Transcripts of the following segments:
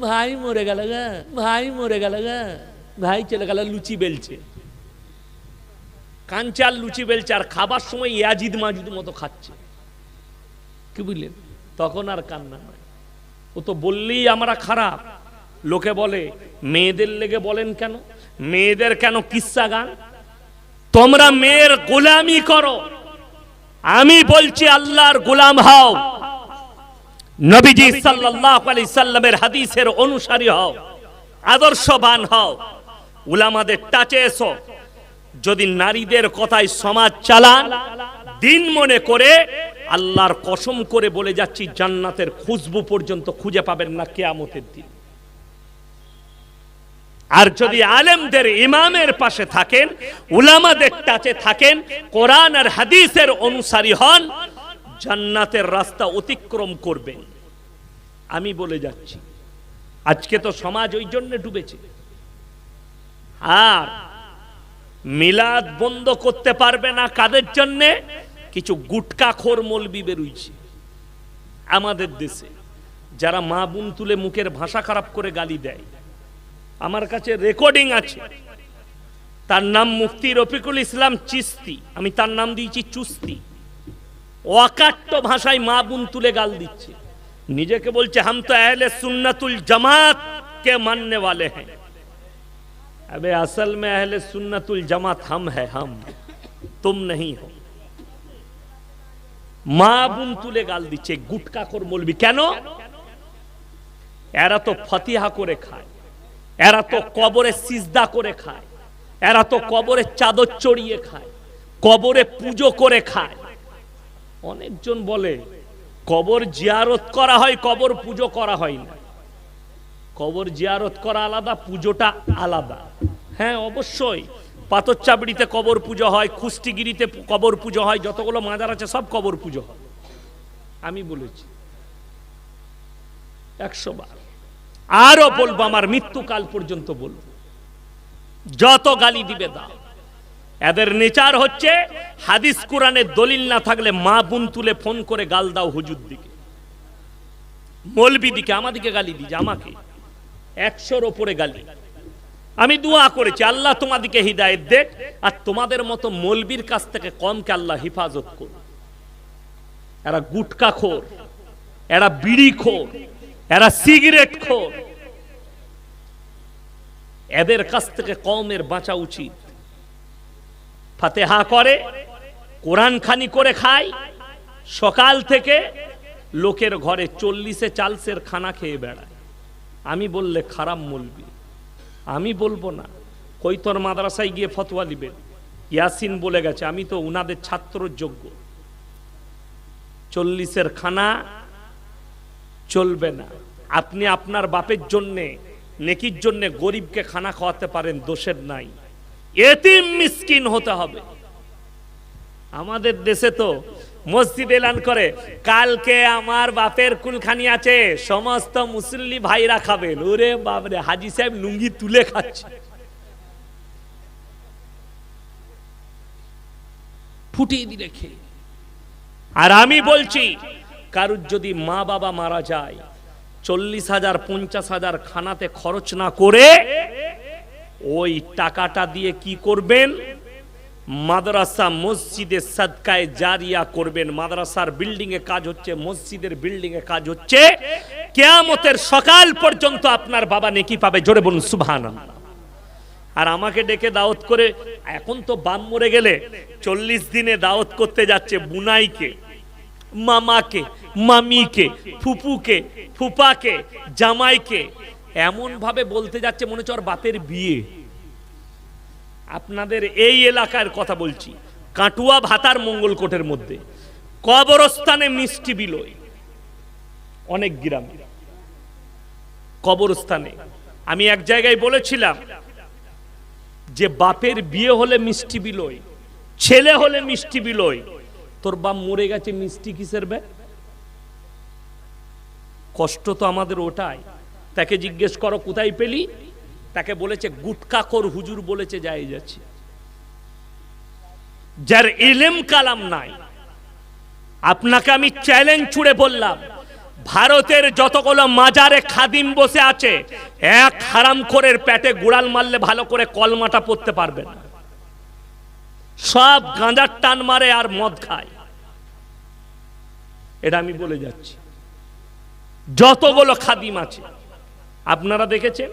ভাই মরে গেল গা, ভাই মরে গেল গা। ভাই চলে গেল লুচি বেলছে। কাঞ্চাল লুচি বেলছে আর খাবার সময় ইয়াজিদ মাজিদ মতো খাচ্ছে। কি বুঝলেন? তখন আর কান্না নয় ও তো বললেই আমরা খারাপ। লোকে বলে, মেয়েদের লেগে বলেন কেন? মেয়েদের কেন কিস্সা গান? তোমরা মেয়ের গোলামি করো। আমি বলছি, আল্লাহর গোলাম হও। নবীজি সাল্লাল্লাহু আলাইহি সাল্লামের হাদিসের অনুসারী হও আদর্শবান হও। উলামাদের টাচে এসো। যদি নারীদের কথায় সমাজ চালান দিন মনে করে আল্লাহর কসম করে বলে যাচ্ছি জান্নাতের খুশবু পর্যন্ত খুঁজে পাবেন না কেয়ামতের দিন। আর যদি আলেমদের ইমামের পাশে থাকেন উলামাদের টাচে থাকেন কোরআন আর হাদিসের অনুসারী হন জান্নাতের রাস্তা অতিক্রম করবেন আমি বলে যাচ্ছি, আজকে তো সমাজ ওই জন্য ডুবেছে। আর মিলাদ বন্ধ করতে পারবে না কাদের জন্যে? কিছু গুটকাখোর মলবি বেরুইছে। আমাদের দেশে যারা মা বোন তুলে মুখের ভাষা খারাপ করে গালি দেয়, আমার কাছে রেকর্ডিং আছে। তার নাম মুফতি রফিকুল ইসলাম চিস্তি, আমি তার নাম দিয়েছি চুস্তি। অকাট্য ভাষায় মা বোন তুলে গাল দিচ্ছে নিজেকে বলছে হাম তো আহলে সুন্নাতুল জামাত কে মাননে वाले हैं अबे असल में अहले सुन्नतुल जमात हम है हम तुम नहीं हो মা বোন তুলে গাল দিচ্ছে গুটকা কর বলবি কেন এরা তো ফতিহা করে খায় এরা তো কবরে সিজদা করে খায় এরা তো কবরে চাদর চড়িয়ে খায় কবরে পুজো করে খায় অনেকজন বলে, কবর জিয়ারত করা হয়, কবর পুজো করা হয় না। কবর জিয়ারত করা আলাদা, পুজোটা আলাদা। হ্যাঁ অবশ্যই। পাথর চাবড়িতে কবর পুজো হয় কুষ্টিগিরিতে কবর পুজো হয়, যতগুলো মাজার আছে সব কবর পুজো হয়। আমি বলেছি, একশো বার। আরও বলব, আমার মৃত্যুকাল পর্যন্ত বলব। যত গালি দিবে দাও। এদের নেচার হচ্ছে হাদিস কোরআনের দলিল না থাকলে মা বোন তুলে ফোন করে গাল দাও হুজুর দিকে। মলবি দিকে, আমাদিকে গালি দিছে আমাকে। একশোর ওপরে গালি। আমি দোয়া করেছি, আল্লাহ তোমাদিকে হৃদায়ত দেখ আর তোমাদের মতো মলবির কাছ থেকে কমকে আল্লাহ হিফাজত করুন এরা গুটকা খোর, এরা বিড়ি খোর, এরা সিগারেট খোর। এদের কাছ থেকে কমের বাঁচা উচিত। ফাতেহা করে কোরআন খানি করে খায়। সকাল থেকে লোকের ঘরে চল্লিশে চালসের খানা খেয়ে বেড়ায়। আমি বললে, খারাপ মলবি আমি বলব না। কৈতর মাদ্রাসায় গিয়ে ফতোয়া দিবেন ইয়াসিন বলে গেছে, আমি তো উনাদের ছাত্র যোগ্য। চল্লিশের খানা চলবে না। আপনি আপনার বাপের জন্যে, নেকির জন্যে গরিবকে খানা খাওয়াতে পারেন, দোষের নাই। এতিম মিসকিন হতে হবে। আমাদের দেশে তো মসজিদ এলান করে, কালকে আমার বাপের কুলখানি আছে, সমস্ত মুসল্লি ভাইরা খাবেন ওরে বাপরে, হাজি সাহেব লুঙ্গি তুলে খাচ্ছে। ফুটিয়ে দিলে খেয়ে। আর আমি বলছি, কারুর যদি মা বাবা মারা যায়, চল্লিশ হাজার, পঞ্চাশ হাজার খানাতে খরচ না করে ওই টাকাটা দিয়ে কি করবেন? মাদ্রাসা মসজিদে সাদকায় জারিয়া করবেন। মাদ্রাসার বিল্ডিং এ কাজ হচ্ছে, মসজিদের বিল্ডিং এ কাজ হচ্ছে। কেয়ামতের সকাল পর্যন্ত আপনার বাবা নেকি পাবে, জোরে বলুন সুবহান আর আমাকে ডেকে দাওয়াত করে, এখন তো বাম মরে গেলে চল্লিশ দিনে দাওয়াত করতে যাচ্ছে বুনাইকে, মামাকে, মামিকে, ফুপুকে, ফুপাকে, জামাইকে এমন ভাবে বলতে যাচ্ছে মনে হচ্ছে ওর বাপের বিয়ে। আপনাদের এই এলাকার কথা বলছি। কাটুয়া ভাতার মঙ্গলকোটের মধ্যে। কবরস্থানে মিষ্টি বিলয়। অনেক গ্রাম। কবরস্থানে। আমি এক জায়গায় বলেছিলাম যে বাপের বিয়ে হলে মিষ্টি বিলয়, ছেলে হলে মিষ্টি বিলয়, তোর বাপ মরে গেছে, মিষ্টি কিসের বে কষ্ট তো আমাদের ওটাই। তাকে জিজ্ঞেস করো, কোথায় পেলি? তাকে বলেছে গুটকাকর হুজুর বলেছে, যাই যাচ্ছে। যার এলেম কালাম নাই। আপনাকে আমি চ্যালেঞ্জ ছুড়ে বললাম, ভারতের যতগুলো মাজারে খাদিম বসে আছে, এক হারামখোরের পেটে গুড়াল মারলে ভালো করে কলমাটা পড়তে পারবে না। সব গাঁজার টান মারে আর মদ খায়। এটা আমি বলে যাচ্ছি। যতগুলো খাদিম আছে আপনারা দেখেছেন?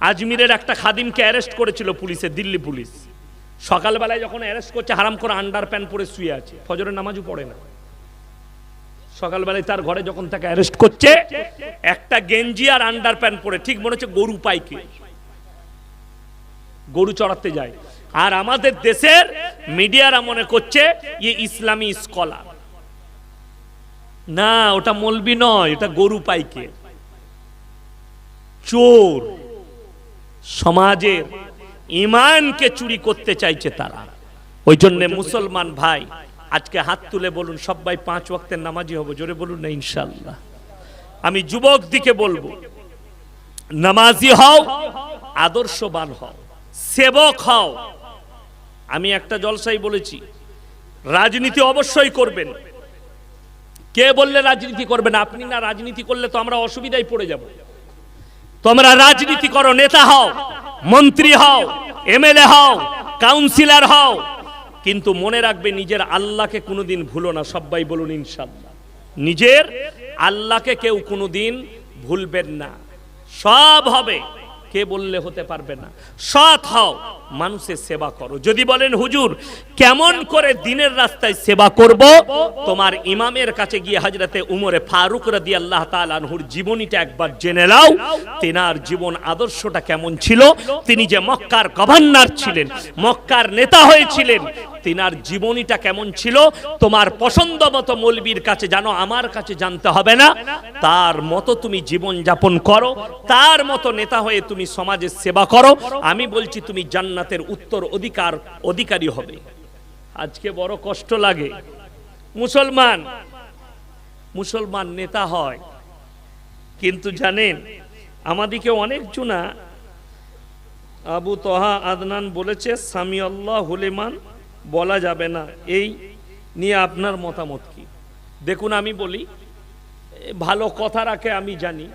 আজমিরের একটা খাদিমকে অ্যারেস্ট করেছিল পুলিশে, দিল্লি পুলিশ। সকালবেলায় যখন অ্যারেস্ট করছে, হারাম করে আন্ডার প্যান্ট পরে শুয়ে আছে। ফজরের নামাজও পড়ে না। সকালবেলায় তার ঘরে যখন তাকে অ্যারেস্ট করছে, একটা গেঞ্জি আর আন্ডার প্যান্ট পরে, ঠিক মনে হচ্ছে গরু পাইকে। গরু চড়াতে যায়। আর আমাদের দেশের মিডিয়ারা মনে করছে ইয়ে ইসলামী স্কলার না, ওটা মলবি নয়, এটা গরু পাইকে। চোর সমাজের ইমানকে চুরি করতে চাইছে তারা। ওই জন্য মুসলমান ভাই, আজকে হাত তুলে বলুন, সবাই পাঁচ ওয়াক্তের নামাজি হব, জোরে বলুন না ইনশাল্লাহ আমি যুবক দিকে বলব, নামাজি হও, আদর্শবান হও, সেবক হও। আমি একটা জলসাই বলেছি, রাজনীতি অবশ্যই করবেন। কে বললে রাজনীতি করবেন আপনি না রাজনীতি করলে তো আমরা অসুবিধায় পড়ে যাব। তোমরা রাজনীতি করো, নেতা হও, মন্ত্রী হও, এমএলএ হও, কাউন্সিলর হও। কিন্তু মনে রাখবে নিজের আল্লাহকে কোনোদিন ভুলো না সবাই বলুন ইনশাল্লাহ। নিজের আল্লাহকে কেউ কোনোদিন ভুলবেন না। সব হবে। কে বললে হতে পারবে না। সৎ হও, মানুষের সেবা করো। যদি বলেন, হুজুর, কেমন করে দিনের রাস্তায় সেবা করব? তোমার ইমামের কাছে গিয়ে হাজরাতে উমরে ফারুক রাদি আল্লাহ তালহুর জীবনীটা একবার জেনে নাও। তেনার জীবন আদর্শটা কেমন ছিল? তিনি যে মক্কার গভর্নর ছিলেন, মক্কার নেতা হয়েছিলেন তিনার জীবনীটা কেমন ছিল? তোমার পছন্দ মতো মৌলবীর কাছে জানো, আমার কাছে জানতে হবে না। তার মতো তুমি জীবন যাপন করো, তার মতো নেতা হয়ে তুমি সমাজের সেবা করো। আমি বলছি, তুমি জান্নাতের উত্তর অধিকার, অধিকারী হবে। আজকে বড় কষ্ট লাগে। মুসলমান মুসলমান নেতা হয়। কিন্তু জানেন, আমাদিকে অনেক জনা। আবু তহা আদনান বলেছে সামি আল্লাহ হুলেমান বলা যাবে না। এই নিয়ে আপনার মতামত কি? দেখুন, আমি বলি, ভালো কথা রাখে আমি জানি,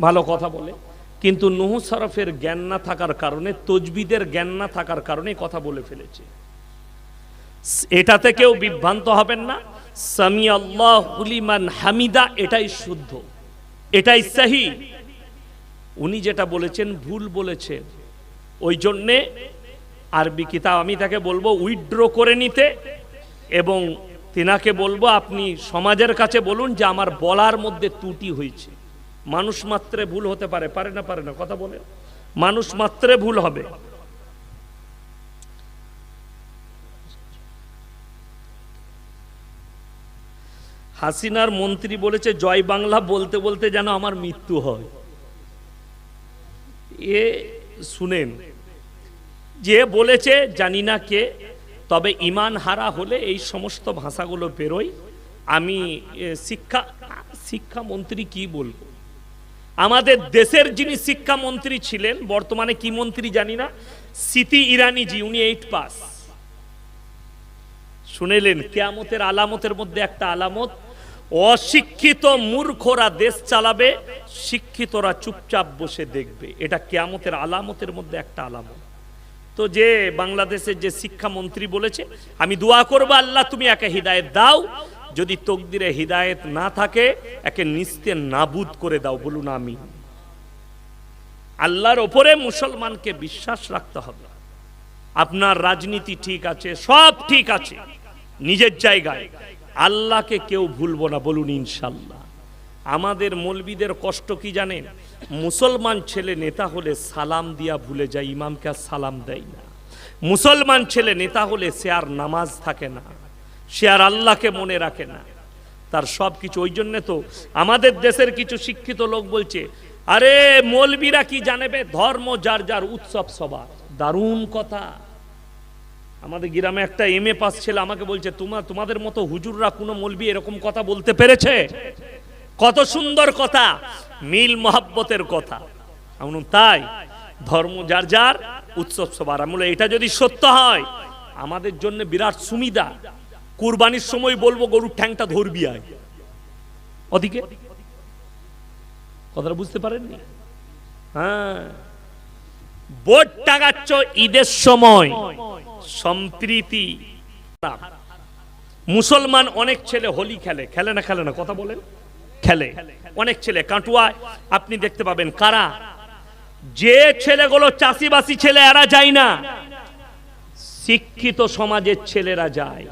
ভালো কথা বলে। কিন্তু নুহু শরফের জ্ঞান না থাকার কারণে, তজবিদের জ্ঞান না থাকার কারণে কথা বলে ফেলেছে। এটাতে কেউ বিভ্রান্ত হবেন না। সামি আল্লাহ হামিদা, এটাই শুদ্ধ, এটাই সাহি। উনি যেটা বলেছেন, ভুল বলেছেন। ওই জন্যে আরবি কিতাব, আমি তাকে বলব উইথড্র করে নিতে এবং তিনাকে বলব আপনি সমাজের কাছে বলুন যে আমার বলার মধ্যে ত্রুটি হয়েছে। মানুষ মাত্রে ভুল হতে পারে পারে না পারে না, কথা বলে মানুষ মাত্রে ভুল হবে। হাসিনার মন্ত্রী বলেছে, জয় বাংলা বলতে বলতে যেন আমার মৃত্যু হয়। এ শুনেন যে বলেছে, জানি না কে, তবে ইমান হারা হলে এই সমস্ত ভাষাগুলো বেরোয়। আমি শিক্ষা শিক্ষামন্ত্রী কি বলব? আমাদের দেশের যিনি শিক্ষামন্ত্রী ছিলেন, বর্তমানে কি মন্ত্রী জানি না, স্মৃতি ইরানিজি, উনি এইট পাস শুনেলেন, কেয়ামতের আলামতের মধ্যে একটা আলামত, অশিক্ষিত মূর্খরা দেশ চালাবে, শিক্ষিতরা চুপচাপ বসে দেখবে। এটা কেয়ামতের আলামতের মধ্যে একটা আলামত। তো যে বাংলাদেশের যে শিক্ষামন্ত্রী বলেছে, আমি দোয়া করব, আল্লাহ তুমি একে হৃদায়ত দাও। যদি তকদিরে হৃদায়ত না থাকে, একে নিস্তে নাবুদ করে দাও, বলুন আমি আল্লাহর ওপরে মুসলমানকে বিশ্বাস রাখতে হবে। আপনার রাজনীতি ঠিক আছে, সব ঠিক আছে, নিজের জায়গায়। আল্লাহকে কেউ ভুলবো না, বলুন ইনশাল্লাহ। আমাদের মৌলবিদের কষ্ট কি জানেন? মুসলমান ছেলে নেতা হলে সালাম দিয়া ভুলে যায়, ইমামকে আর সালাম দেয় না। মুসলমান ছেলে নেতা হলে সে আর নামাজ থাকে না, সে আর আল্লাহকে মনে রাখে না। তার সব কিছু, ওই জন্যে তো আমাদের দেশের কিছু শিক্ষিত লোক বলছে, আরে মৌলবীরা কি জানেবে? ধর্ম যার যার উৎসব সবার। দারুণ কথা। আমাদের গ্রামে একটা এম এ পাস ছেলে আমাকে বলছে তোমার তোমাদের মতো হুজুররা কোনো মলবি এরকম কথা বলতে পেরেছে? কত সুন্দর কথা মিল মহাব্বতের কথা। বললাম, তাই ধর্ম যার যার উৎসব সবার। আমি বললাম, এটা যদি সত্য হয় আমাদের জন্য বিরাট সুবিধা। কুরবানির সময় বলব গরুর ঠ্যাংটা ধরবি আয়। ওদিকে কথাটা বুঝতে পারেননি? হ্যাঁ। ভোট টাকাচ্ছ ঈদের সময় সম্প্রীতি। মুসলমান অনেক ছেলে হোলি খেলে খেলে না খেলে না কথা বলেন। খেলে। অনেক ছেলে কাটুয়ায় আপনি দেখতে পাবেন, কারা? যে ছেলেগুলো চাষিবাসী ছেলে, এরা যায় না। শিক্ষিত সমাজের ছেলেরা যায়।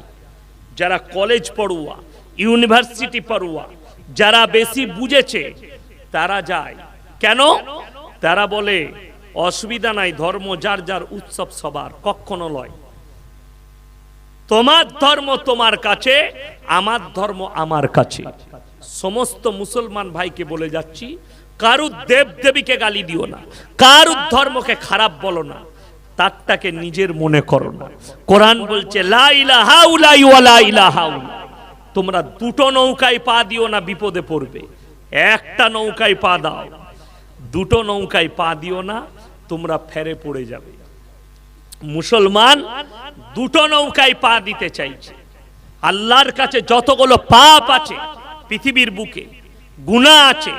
যারা কলেজ পড়ুয়া ইউনিভার্সিটি পড়ুয়া, যারা বেশি বুঝেছে, তারা যায়। কেন? তারা বলে, অসুবিধা নাই, ধর্ম যার যার উৎসব সবার, কখনো লয় তোমার ধর্ম তোমার কাছে, আমার ধর্ম আমার কাছে। সমস্ত মুসলমান ভাইকে বলে যাচ্ছি কারু দেব দেবীকে গালি দিও না কারু ধর্মকে খারাপ বলো না, তারটাকে নিজের মনে করো না। কোরআন বলছে। তোমরা দুটো নৌকায় পা দিও না, বিপদে পড়বে। একটা নৌকায় পা দাও, দুটো নৌকায় পা দিও না, তোমরা ফেরে পড়ে যাবে। মুসলমান দুটো নৌকায় পা দিতে চাইছে। আল্লাহর কাছে যতগুলো পাপ আছে পৃথিবীর বুকে গুনাহ আছে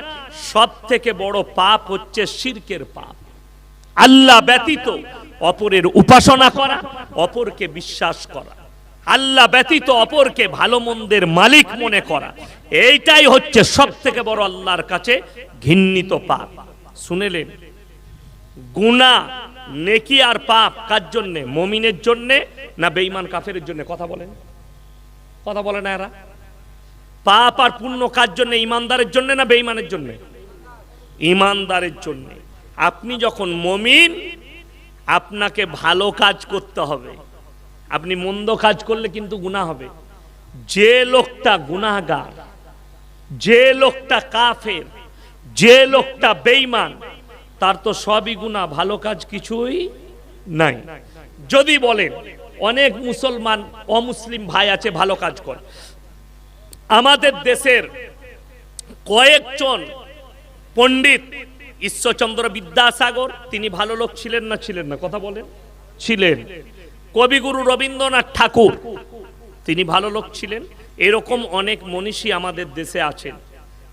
সব থেকে বড় পাপ হচ্ছে শিরকের পাপ। আল্লাহ ব্যতীত অপরের উপাসনা করা, অপরকে বিশ্বাস করা। আল্লাহ ব্যতীত অপরকে ভালো মন্দের মালিক মনে করা। এইটাই হচ্ছে সব থেকে বড় আল্লাহর কাছে ঘৃণিত পাপ। শুনেলেন? গুনা নেকি আর পাপ কার জন্যে? মমিনের জন্যে না বেঈমান কাফের জন্য? কথা বলেন। কথা বলে না এরা? পাপ আর পুণ্য কার জন্য? ইমানদারের জন্য না বেঈমানের জন্য? ইমানদারের জন্য। আপনি যখন মমিন, আপনাকে ভালো কাজ করতে হবে। আপনি মন্দ কাজ করলে কিন্তু গুনাহ হবে। যে লোকটা গুনাহগার, যে লোকটা কাফের, যে লোকটা বেঈমান, তার তো সবই গুণা ভালো কাজ কিছুই নাই। যদি বলেন, অনেক মুসলমান অমুসলিম ভাই আছে, ভালো কাজ করে। আমাদের দেশের কয়েকজন পণ্ডিত ঈশ্বরচন্দ্র বিদ্যাসাগর, তিনি ভালো লোক ছিলেন না ছিলেন না? কথা বলেন। ছিলেন। কবিগুরু রবীন্দ্রনাথ ঠাকুর, তিনি ভালো লোক ছিলেন। এরকম অনেক মনীষী আমাদের দেশে আছেন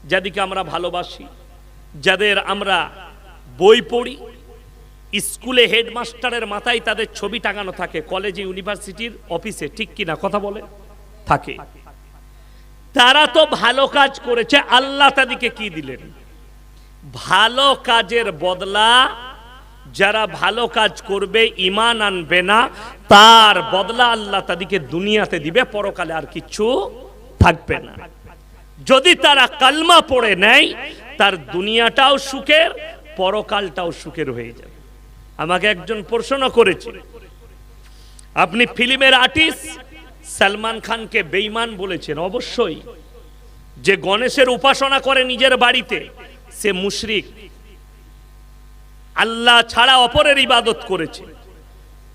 যাদেরকে আমরা ভালোবাসি, যাদের আমরা বই পড়ি, স্কুলে হেডমাস্টারের মাথায় তাদের ছবি টাঙানো থাকে, কলেজে, ইউনিভার্সিটির অফিসে, ঠিক কিনা? কথা বলে থাকে। তারা তো ভালো কাজ করেছে, আল্লাহ তাদেরকে কি দিলেন? ভালো কাজের বদলা যারা ভালো কাজ করবে ইমান আনবে না, তার বদলা আল্লাহ তাদেরকে দুনিয়াতে দিবে, পরকালে আর কিছু থাকবে না। যদি তারা কালমা পড়ে নেয়, তার দুনিয়াটাও সুখের, পরকালটাও সুখের হয়ে যাবে। আমাকে একজন প্রশ্ন করেছে, আপনি ফিল্মের আর্টিস্ট সালমান খানকে বেইমান বলেছেন, অবশ্যই। যে গণেশের উপাসনা করে নিজের বাড়িতে, সে মুশরিক। আল্লাহ ছাড়া অপরের ইবাদত করেছে।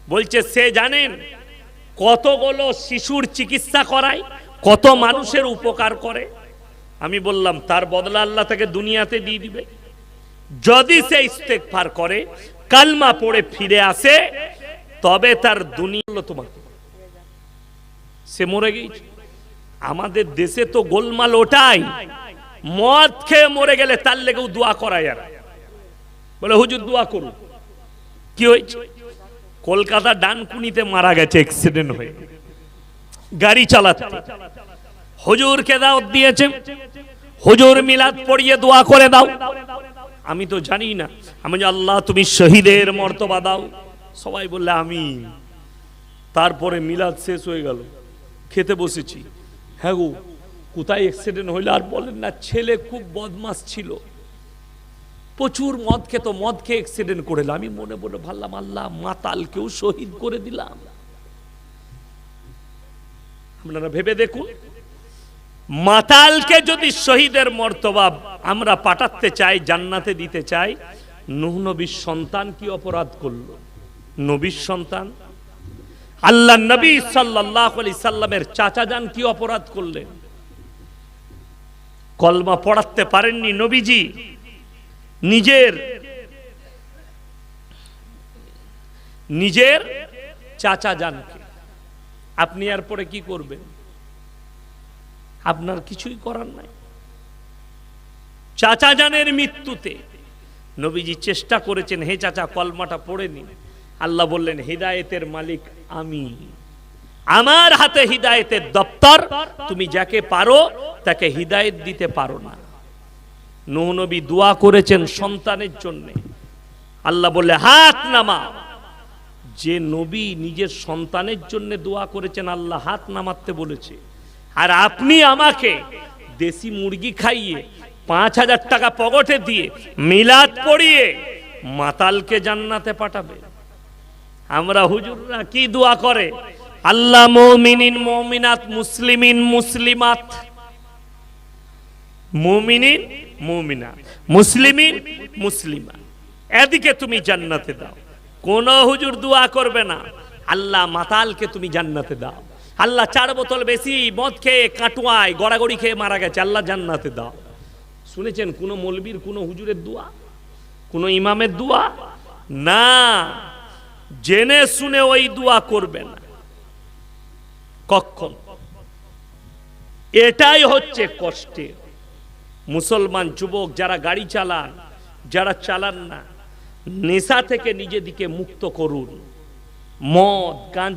বলছে, সে জানেন কতগুলো শিশুর চিকিৎসা করায়, কত মানুষের উপকার করে। আমি বললাম, তার বদলা আল্লাহ তাকে দুনিয়াতে দিয়ে দিবে। যদি সে ইস্তেকফার করে, কালমা পড়ে ফিরে আসে, তবে তার দুনিয়া তোমাকে। সে মরে গেছে। আমাদের দেশে তো গোলমাল ওটাই। মদ খেয়ে মরে গেলে তার লেগেও দোয়া করায় আর বলে, হুজুর, দোয়া করুন। কি হয়েছে? কলকাতা ডানকুনিতে মারা গেছে অ্যাক্সিডেন্ট হয়ে। গাড়ি চালাতে হুজুরকে দাও দিয়েছে। হুজুর মিলাদ পড়িয়ে দোয়া করে দাও। আমি তো জানি না। আমি আল্লাহ, তুমি শহীদের মর্তবা দাও। সবাই বললে আমি তারপরে মিলাদ শেষ হয়ে গেল। খেতে বসেছি। হ্যাঁ গো, কোথায় অ্যাক্সিডেন্ট হইল আর বলেন না, ছেলে খুব বদমাস ছিল। প্রচুর মদ খেত, মদ খেয়ে অ্যাক্সিডেন্ট করে। আমি মনে মনে ভাবলাম, আল্লাহ, মাতালকেও শহীদ করে দিলাম। আপনারা ভেবে দেখুন, মাতালকে যদি শহীদের মর্তবা আমরা পাঠাতে চাই, জান্নাতে দিতে চাই, নুহ নবীর সন্তান কি অপরাধ করল? নবীর সন্তান? আল্লাহ নবী সাল্লাহ আলি সাল্লামের চাচা যান কি অপরাধ করলেন? কলমা পড়াতে পারেননি নবীজি। নিজের নিজের চাচা জানকে আপনি এরপরে কি করবেন? আপনার কিছুই করার নাই। চাচা জানের মৃত্যুতে নবীজি চেষ্টা করেছেন, হে চাচা, কলমাটা পড়ে নিন। আল্লাহ বললেন, হিদায়েতের মালিক আমি। আমার হাতে হিদায়েতের দপ্তর, তুমি যাকে পারো তাকে হিদায়েত দিতে পারো না। নূহ নবী দোয়া করেছেন সন্তানের জন্য। আল্লাহ বললে, হাত নামা। যে নবী নিজের সন্তানের জন্য দোয়া করেছেন, আল্লাহ হাত নামাতে বলেছে। আর আপনি আমাকে দেশি মুরগি খাইয়ে পাঁচ হাজার টাকা পকেটে দিয়ে মিলাদ পড়িয়ে মাতালকে জান্নাতে পাঠাবে আমরা হুজুররা কি দোয়া করে? আল্লাহ মমিনিন, মমিনাত, মুসলিমিন, মুসলিমাত। মুমিনিন মুমিনা মুসলিমিন মুসলিমা এদিকে তুমি জান্নাতে দাও। কোন হুজুর দোয়া করবে না। আল্লাহ মাতালকে তুমি জান্নাতে দাও। আল্লাহ চার বোতল বেশি মদ খেয়ে কাটুয়ায়, গড়াগড়ি খেয়ে মারা গেছে। আল্লাহ জান্নাতে দাও। শুনেছেন কোন মলবির কোন হুজুরের দোয়া? কোন ইমামের দোয়া? না। জেনে শুনে ওই দোয়া করবে না কখন? এটাই হচ্ছে কষ্টে। মুসলমান যুবক যারা গাড়ি চালান, যারা চালান না, নেশা থেকে নিজেদিকে মুক্ত করুন। মদ, গাঁজা